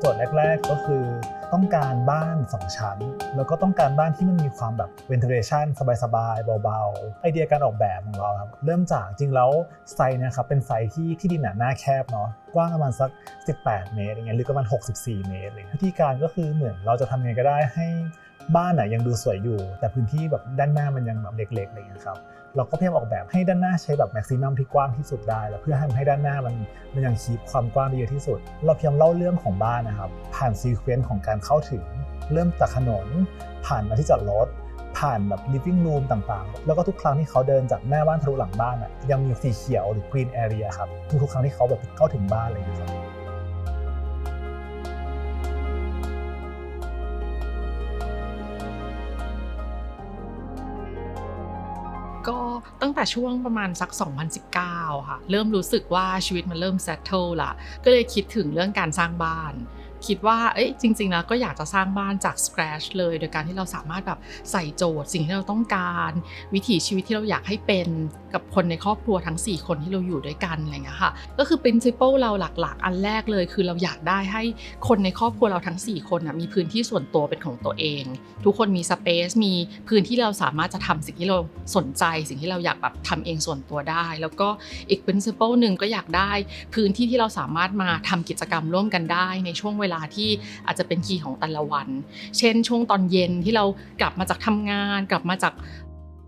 โจทย์แรก ๆ ก็คือต้องการบ้าน 2 ชั้น แล้วก็ต้องการบ้านที่มันมีความแบบ ventilation สบาย ๆ เบา ๆ ไอเดียการออกแบบของเราครับ เริ่มจากจริงแล้วไซน์เนะครับเป็นไซน์ที่ที่ดินหนาหน้าแคบเนาะกว้างประมาณสัก 18 เมตรอย่างเงี้ยหรือประมาณ 64 เมตรเลยวิธีการก็คือเหมือนเราจะทำยังไงก็ได้ให้ บ้านน่ะยังดูสวยอยู่ แต่พื้นที่แบบด้านหน้ามันยังแบบเล็กๆอะไรเงี้ยครับเราก็พยายามออกแบบให้ด้านหน้าใช้แบบแม็กซิมัมที่กว้างที่สุดได้ แล้วเพื่อให้ให้ด้านหน้ามันมันยังคีบความกว้างได้เยอะที่สุด เราพยายามเล่าเรื่องของบ้านนะครับ ผ่านซีเควนต์ของการเข้าถึง เริ่มจากถนน ผ่านมาที่จอดรถผ่านแบบ living room ต่างๆ แล้วก็ทุกครั้งที่เขาเดินจากหน้าบ้านทะลุหลังบ้านอะยังมีสีเขียวหรือ green area ครับทุกๆครั้งที่เขาแบบเข้าถึงบ้านอะไรอย่างเงี้ยครับ ตั้งแต่ช่วงประมาณสัก 2019 ค่ะ เริ่มรู้สึกว่าชีวิตมันเริ่มเซตเทิลละก็เลยคิดถึงเรื่องการสร้างบ้าน คิดว่าเอ้ยจริงๆแล้วก็อยากจะสร้างบ้านจาก scratch เลย โดยการที่เราสามารถแบบใส่โจทย์ สิ่งที่เราต้องการ วิถีชีวิตที่เราอยากให้เป็นกับคนในครอบครัวทั้ง 4 คนที่เราอยู่ด้วยกันอะไรเงี้ยค่ะก็คือ principle เราหลักๆ อันแรกเลย คือเราอยากได้ให้คนในครอบครัวเราทั้ง 4 คนนะมีพื้นที่ส่วนตัวเป็นของตัวเอง ทุกคนมี space มีพื้นที่เราสามารถจะทำสิ่งที่เราสนใจ สิ่งที่เราอยากแบบทำเองส่วนตัวได้ แล้วก็อีก principle หนึ่งก็อยากได้พื้นที่ที่เราสามารถมาทำกิจกรรมร่วมกันได้ในช่วงเวลาที่อาจจะเป็นคีย์ของแต่ละวัน เช่นช่วงตอนเย็นที่เรากลับมาจากทำงาน กลับมาจาก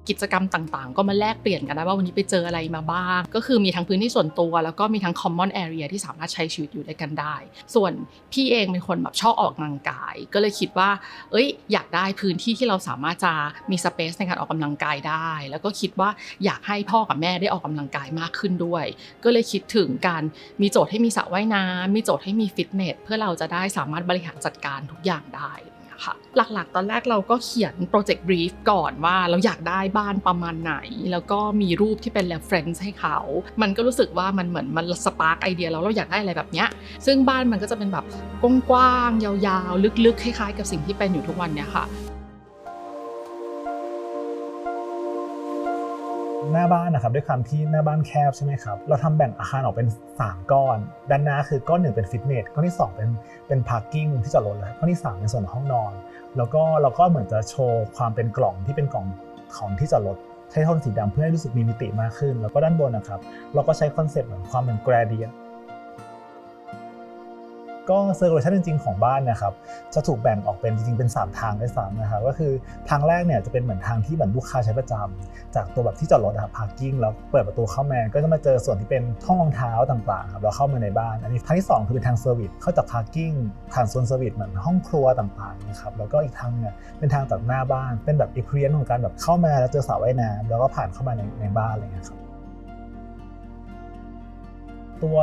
กิจกรรมต่างๆ ก็มาแลกเปลี่ยนกันได้ว่าวันนี้ไปเจออะไรมาบ้าง ก็คือมีทั้งพื้นที่ส่วนตัวแล้วก็มีทั้ง common area ที่สามารถใช้ชีวิตอยู่ด้วยกันได้ ส่วนพี่เองเป็นคนแบบชอบออกกำลังกาย ก็เลยคิดว่า เอ้ย อยากได้พื้นที่ที่เราสามารถจะมี space ในการออกกำลังกายได้ แล้วก็คิดว่าอยากให้พ่อกับแม่ได้ออกกำลังกายมากขึ้นด้วย ก็เลยคิดถึงการมีโจทย์ให้มีสระว่ายน้ำมีโจทย์ให้มีฟิตเนสเพื่อเราจะได้สามารถบริหารจัดการทุกอย่างได้ ค่ะ หลักๆ ตอนแรกเราก็เขียนโปรเจกต์บรีฟก่อนว่าเราอยากได้บ้านประมาณไหน แล้วก็มีรูปที่เป็น reference ให้เขา มันก็รู้สึกว่ามันเหมือนมันสปาร์กไอเดียแล้วเราอยากได้อะไรแบบเนี้ย ซึ่งบ้านมันก็จะเป็นแบบกว้างๆยาวๆ ลึกๆ คล้ายๆ กับสิ่งที่เป็นอยู่ทุกวันเนี้ยค่ะ หน้าบ้านนะครับด้วยความที่หน้าบ้านแคบใช่ไหมครับเราทำแบ่งอาคารออกเป็น 3 ก้อน ด้านหน้าคือก้อนหนึ่งเป็นฟิตเนสก้อนที่ 2 เป็นเป็นพาร์กิ้งที่จอดรถแล้วก้อนที่ 3 เป็นส่วนของห้องนอน แล้วก็เราก็เหมือนจะโชว์ความเป็นกล่องที่เป็นกล่องของที่จอดรถใช้โทนสีดำเพื่อให้รู้สึกมีมิติมากขึ้น แล้วก็ด้านบนนะครับ เราก็ใช้คอนเซ็ปต์เหมือนความเป็นแกรเดีย ก็เซอร์คูลเลชันจริงๆของบ้านนะครับจะถูกแบ่งออกเป็นจริงๆเป็น 3 ทางด้วยซ้ำนะครับก็คือทางแรกเนี่ยจะเป็นเหมือนทางที่เหมือนลูกค้าใช้ประจำจากตัวแบบที่จอดรถนะครับพาร์กิ้งแล้วเปิดประตูเข้ามาก็จะมาเจอส่วนที่เป็นห้องรองเท้าต่างๆครับเราเข้ามาในบ้าน อันนี้ทางที่ 2 คือเป็นทางเซอร์วิสเข้าจากพาร์กิ้งผ่านโซนเซอร์วิสเหมือนห้องครัวต่างๆนะครับแล้วก็อีกทางเนี่ยเป็นทางจากหน้าบ้าน เป็นแบบอีเพียนของการแบบเข้ามาแล้วเจอสระว่ายน้ำแล้วก็ผ่านเข้ามาในในบ้านอะไรอย่างเงี้ยครับ ตัว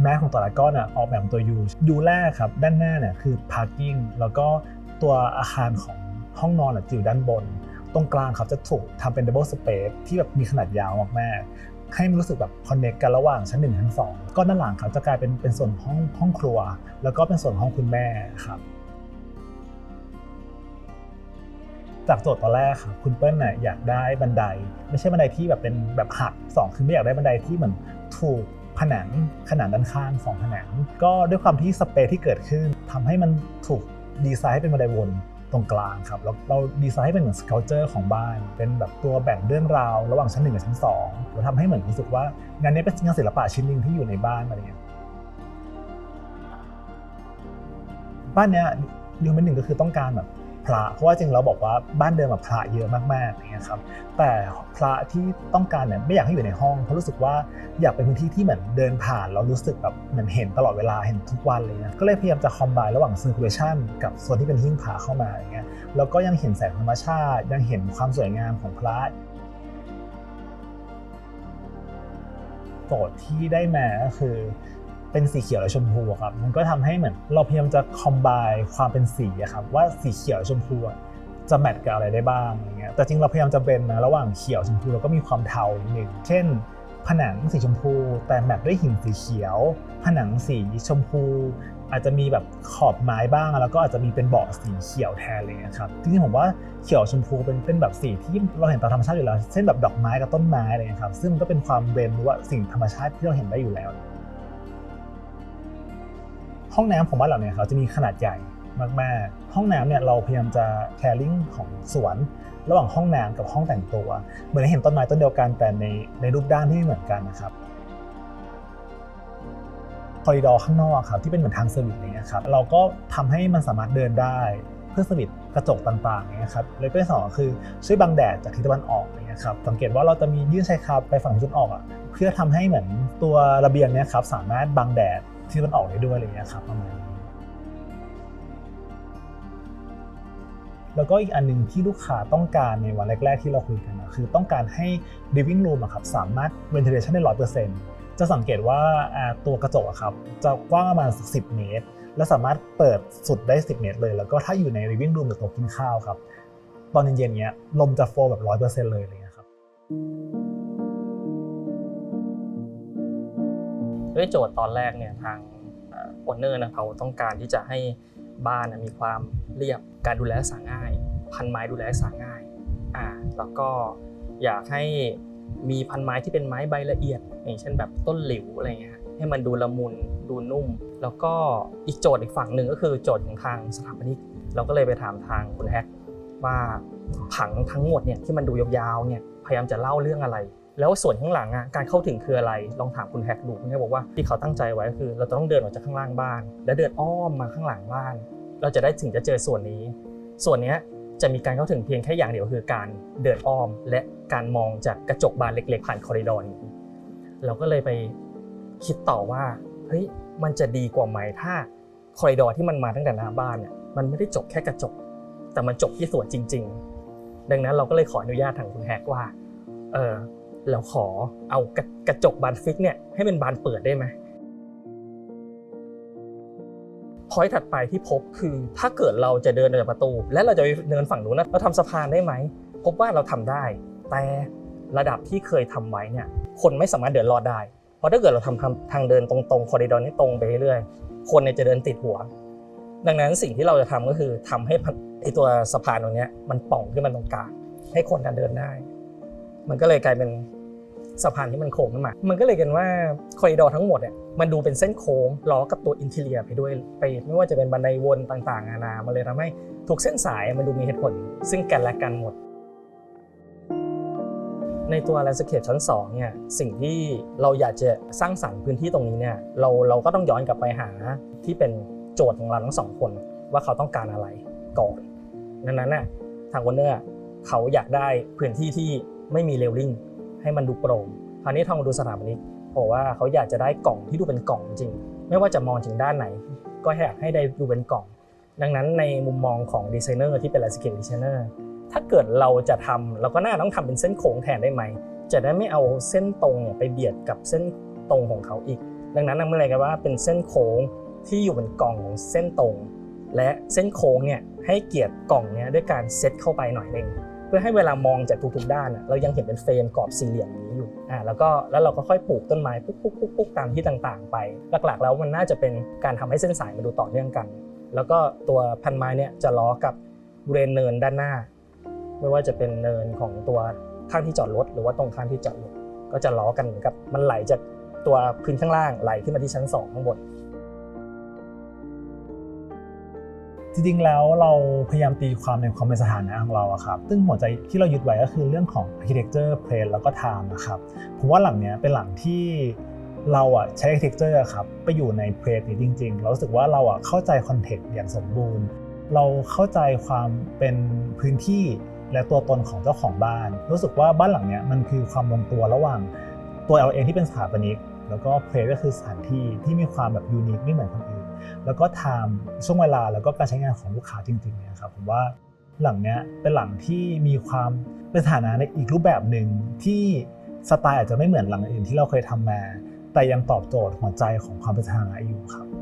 แม้ของแต่ละก้อนอะออกแบบตัว U U แรกครับ ด้านหน้าเนี่ยคือ parking แล้วก็ตัวอาคารของห้องนอนอะจะอยู่ด้านบน ตรงกลางครับจะถูกทำเป็น double space ที่แบบมีขนาดยาวมากๆ ให้มันรู้สึกแบบ connect กันระหว่างชั้น1ชั้น2ก็ด้านหลังครับจะกลายเป็นเป็นส่วนห้องห้องครัว แล้วก็เป็นส่วนห้องคุณแม่ครับจากโจทย์ตอนแรกครับคุณเปิ้ลน่ะอยากได้บันได ไม่ใช่บันไดที่แบบเป็นแบบหักสองคือไม่อยากได้บันไดที่เหมือนถูก ผนังขนาดด้านข้างสองผนัง ก็ด้วยความที่สเปซที่เกิดขึ้นทำให้มันถูกดีไซน์ให้เป็นบันไดวนตรงกลางครับแล้วเราดีไซน์ให้เป็นเหมือนสเกลเจอร์ของบ้าน เป็นแบบตัวแบ่งเรื่องราว ระหว่างชั้นหนึ่งกับชั้นสองเราทำให้เหมือนรู้สึกว่างานนี้เป็นงานศิลปะชิ้นหนึ่งที่อยู่ในบ้านอะไรเงี้ยบ้านเนี้ยดิวเมนหนึ่งก็คือต้องการแบบ พระเพราะว่าจริงเราบอกว่าบ้านเดิมแบบพระเยอะมากๆอย่างเงี้ยครับแต่พระที่ต้องการเนี่ยไม่อยากให้อยู่ในห้องเพราะรู้สึกว่าอยากเป็นพื้นที่ที่เหมือนเดินผ่านเรารู้สึกแบบเหมือนเห็นตลอดเวลาเห็นทุกวันเลยนะก็เลยพยายามจะคอมไบระหว่าง circulation กับส่วนที่เป็นหิ้งพระเข้ามาอย่างเงี้ยแล้วก็ยังเห็นแสงธรรมชาติ ยังเห็นความสวยงามของพระโจทย์ที่ได้มาก็คือ เป็นสีเขียวและชมพูอะครับมันก็ทำให้เหมือนเราพยายามจะคอมไบความเป็นสีอะครับว่าสีเขียวชมพูจะแมทกับอะไรได้บ้างอย่างเงี้ยแต่จริงเราพยายามจะเบนนะระหว่างเขียวชมพูแล้วก็มีความเทานิดนึงเช่น ผนังสีชมพู แต่แมทด้วยหินสีเขียว ผนังสีชมพู อาจจะมีแบบขอบไม้บ้างแล้วก็อาจจะมีเป็นเบาะสีเขียวแทนเลยนะครับจริงๆผมว่าเขียวชมพูเป็นเป็นแบบสีที่เราเห็นตามธรรมชาติอยู่แล้ว เช่นแบบดอกไม้กับต้นไม้อะไรเลยครับซึ่งมันก็เป็นความเบนว่าสิ่งธรรมชาติที่เราเห็นได้อยู่แล้ว ห้องน้ำของบ้านหลังเนี้ครับจะมีขนาดใหญ่มากๆ ห้องน้ำเนี่ยเราพยายามจะแคร์ลิงของสวน ระหว่างห้องน้ำกับห้องแต่งตัว เหมือนเห็นต้นไม้ต้นเดียวกันแต่ในในรูปด้านที่ไม่เหมือนกันนะครับคอริดอร์ข้างนอกครับที่เป็นเหมือนทางเซอร์วิสเงี้ยครับเราก็ทำให้มันสามารถเดินได้เพื่อสวิตกระจกต่างๆเนี่ยครับเลยก็ที่สองคือช่วยบังแดดจากทิศตะวันออกเงี้ยครับสังเกตว่าเราจะมียื่นชายคาไปฝั่งทิศตะวันออกอะเพื่อทำให้เหมือนตัวระเบียงเนี่ยครับสามารถบังแดด ที่ตะวันออกได้ด้วยอะไรเงี้ยครับประมาณนี้แล้วก็อีกอันหนึ่งที่ลูกค้าต้องการในวันแรก ๆ ที่เราคุยกันนะคือต้องการให้ living room อะครับสามารถ ventilation ได้ร้อยเปอร์เซ็นต์จะสังเกตว่าตัวกระจกอะครับจะกว้างประมาณสักสิเมตร และสามารถเปิดสุดได้ 10 เมตรเลย แล้วก็ถ้าอยู่ใน living room หรือโต๊ะกินข้าวครับตอนเย็นๆเนี้ยลมจะโฟแบบร้อยเปอร์เซ็นต์เลยอะไรเงี้ยครับ ด้วยโจทย์ตอนแรกเนี่ยทางโอนเนอร์นะเขาต้องการที่จะให้บ้านนะมีความเรียบการดูแลรักษาง่าย พันไม้ดูแลรักษาง่ายอ่าแล้วก็อยากให้มีพันไม้ที่เป็นไม้ใบละเอียด อย่างเช่นแบบต้นหลิวอะไรเงี้ยให้มันดูละมุนดูนุ่ม แล้วก็อีกโจทย์อีกฝั่งหนึ่งก็คือโจทย์ของทางสถาปนิกเราก็เลยไปถามทางคุณแฮกว่าผังทั้งหมดเนี่ยที่มันดูยาวๆเนี่ยพยายามจะเล่าเรื่องอะไร แล้วส่วนข้างหลังอะการเข้าถึงคืออะไร ลองถามคุณแฮกดูคุณแฮกบอกว่าที่เขาตั้งใจไว้ก็คือ เราจะต้องเดินออกจากข้างล่างบ้าน แล้วเดินอ้อมมาข้างหลังบ้าน เราจะได้ถึงจะเจอส่วนนี้ ส่วนนี้จะมีการเข้าถึงเพียงแค่อย่างเดียวคือการเดินอ้อม และการมองจากกระจกบานเล็ก ๆ ผ่านคอริดอร์นี้เราก็เลยไปคิดต่อว่าเฮ้ยมันจะดีกว่าไหมถ้าคอริดอร์ที่มันมาตั้งแต่หน้าบ้านเนี่ยมันไม่ได้จบแค่กระจก แต่มันจบที่ส่วนจริง ๆ ดังนั้นเราก็เลยขออนุญาตทางคุณแฮกว่าเออ เราขอเอากระกระจกบานฟิกเนี่ยให้เป็นบานเปิดได้ไหมพอยถัดไปที่พบคือถ้าเกิดเราจะเดินออกจากประตู และเราจะไปเดินฝั่งนู้นนะเราทำสะพานได้ไหม พบว่าเราทำได้ แต่ระดับที่เคยทำไว้เนี่ยคนไม่สามารถเดินรอดได้ เพราะถ้าเกิดเราทำทางทางเดินตรงๆคอริดอร์นี้ตรงไปเรื่อยๆคนเนี่ยจะเดินติดหัว ดังนั้นสิ่งที่เราจะทำก็คือทำให้ไอตัวสะพานตรงนี้มันป่องขึ้นมาตรงกลางให้คนเดินได้ มันก็เลยกลายเป็น สะพานที่มันโค้งขึ้นมา มันก็เลยกันว่าคอริดอร์ทั้งหมดเนี่ยมันดูเป็นเส้นโค้งล้อกับตัวอินเทเรียไปด้วยไป ไม่ว่าจะเป็นบันไดวนต่างๆนานามันเลยทำให้ทุกเส้นสายมันดูมีเหตุผล ซึ่งกันและกันหมด ในตัว landscape ชั้น2เนี่ยสิ่งที่เราอยากจะสร้างสรรค์พื้นที่ตรงนี้เนี่ยเราเราก็ต้องย้อนกลับไปหาที่เป็นโจทย์ของเราทั้งสองคน ว่าเขาต้องการอะไรก่อนดังนั้นน่ะทางวันเนอร์เขาอยากได้พื้นที่ที่ไม่มีเรลลิ่ง ให้มันดูโปร่งคราวนี้ทางดูสถาปนิกบอกว่าเขาอยากจะได้กล่องที่ดูเป็นกล่องจริง ไม่ว่าจะมองถึงด้านไหน ก็อยากให้ได้ดูเป็นกล่อง ดังนั้นในมุมมองของดีไซเนอร์ที่เป็น landscape designer ถ้าเกิดเราจะทำเราก็น่าต้องทำเป็นเส้นโค้งแทนได้ไหม จะได้ไม่เอาเส้นตรงเนี่ยไปเบียดกับเส้นตรงของเขาอีก ดังนั้นนำเมื่อไรกันว่าเป็นเส้นโค้งที่อยู่บนกล่องของเส้นตรง และเส้นโค้งเนี่ยให้เกียรติกล่องเนี่ยด้วยการเซตเข้าไปหน่อยหนึง เพื่อให้เวลามองจากทุกๆด้านอะเรายังเห็นเป็นเฟรมกรอบสี่เหลี่ยมนี้อยู่อ่าแล้วก็แล้วเราก็ค่อยปลูกต้นไม้ปุ๊กปุ๊กปุ๊กปุ๊กตามที่ต่างๆ ไป หลักๆ แล้วมันน่าจะเป็นการทำให้เส้นสายมันดูต่อเนื่องกัน แล้วก็ตัวพันไม้เนี่ยจะล้อกับบริเวณเนินด้านหน้า ไม่ว่าจะเป็นเนินของตัวข้างที่จอดรถหรือว่าตรงข้างที่จอดรถก็จะล้อกันเหมือนกับมันไหลจากตัวพื้นข้างล่างไหลขึ้นมาที่ชั้นสองข้างบน จริงๆ แล้วเราพยายามตีความในความเป็นสถานะของเราอะครับ ซึ่งหัวใจที่เรายึดไว้ก็คือเรื่องของ architecture place แล้วก็ time นะครับผมว่าหลังเนี้ยเป็นหลังที่เราอะใช้ architecture อะครับไปอยู่ใน place นี้จริง ๆ เราสึกว่าเราอะเข้าใจคอนเทกต์อย่างสมบูรณ์ เราเข้าใจความเป็นพื้นที่และตัวตนของเจ้าของบ้าน รู้สึกว่าบ้านหลังเนี้ยมันคือความลงตัวระหว่างตัวเราเองที่เป็นสถาปนิก แล้วก็ place ก็คือสถานที่ที่มีความแบบยูนิคไม่เหมือนคนอื่น แล้วก็ไทม์ช่วงเวลาแล้วก็การใช้งานของลูกค้าจริงๆเนี่ยครับผมว่าหลังเนี้ยเป็นหลังที่มีความเป็นสถานะในอีกรูปแบบหนึ่งที่สไตล์อาจจะไม่เหมือนหลังอื่นที่เราเคยทำมา แต่ยังตอบโจทย์หัวใจของความเป็นสถานะอยู่ครับ